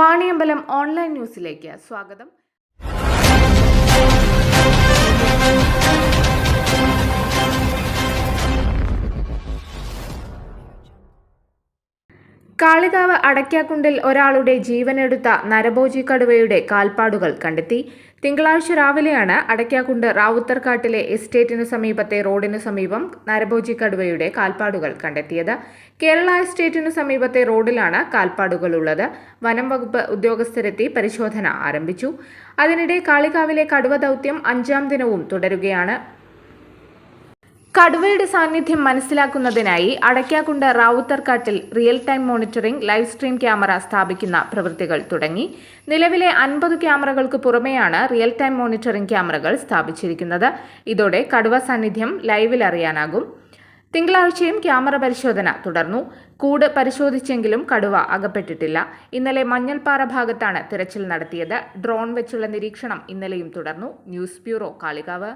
Vaniyambalam online ന്യൂസിലേക്ക് സ്വാഗതം. കാളികാവ് അടയ്ക്കാക്കുണ്ടിൽ ഒരാളുടെ ജീവനെടുത്ത നരഭോജി കടുവയുടെ കാൽപ്പാടുകൾ കണ്ടെത്തി. തിങ്കളാഴ്ച രാവിലെയാണ് അടയ്ക്കാക്കുണ്ട് റാവുത്തർക്കാട്ടിലെ എസ്റ്റേറ്റിനു സമീപത്തെ റോഡിനു സമീപം നരഭോജി കടുവയുടെ കാൽപ്പാടുകൾ കണ്ടെത്തിയത്. കേരള എസ്റ്റേറ്റിനു സമീപത്തെ റോഡിലാണ് കാൽപ്പാടുകളുള്ളത്. വനം വകുപ്പ് ഉദ്യോഗസ്ഥരെത്തി പരിശോധന ആരംഭിച്ചു. അതിനിടെ കാളികാവിലെ കടുവ ദൗത്യം അഞ്ചാം ദിനവും തുടരുകയാണ്. കടുവയുടെ സാന്നിധ്യം മനസ്സിലാക്കുന്നതിനായി Adakkakundu റാവുത്തർക്കാട്ടിൽ real time monitoring live stream camera സ്ഥാപിക്കുന്ന പ്രവൃത്തികൾ തുടങ്ങി. നിലവിലെ അൻപത് ക്യാമറകൾക്ക് പുറമെയാണ് റിയൽ ടൈം മോണിറ്ററിംഗ് ക്യാമറകൾ സ്ഥാപിച്ചിരിക്കുന്നത്. ഇതോടെ കടുവ സാന്നിധ്യം ലൈവിൽ അറിയാനാകും. തിങ്കളാഴ്ചയും ക്യാമറ പരിശോധന തുടർന്നു. കൂട് പരിശോധിച്ചെങ്കിലും കടുവ അകപ്പെട്ടിട്ടില്ല. ഇന്നലെ മഞ്ഞൾപ്പാറ ഭാഗത്താണ് തിരച്ചിൽ നടത്തിയത്. ഡ്രോൺ വെച്ചുള്ള നിരീക്ഷണം ഇന്നലെയും തുടർന്നു. News bureau Kalikavu.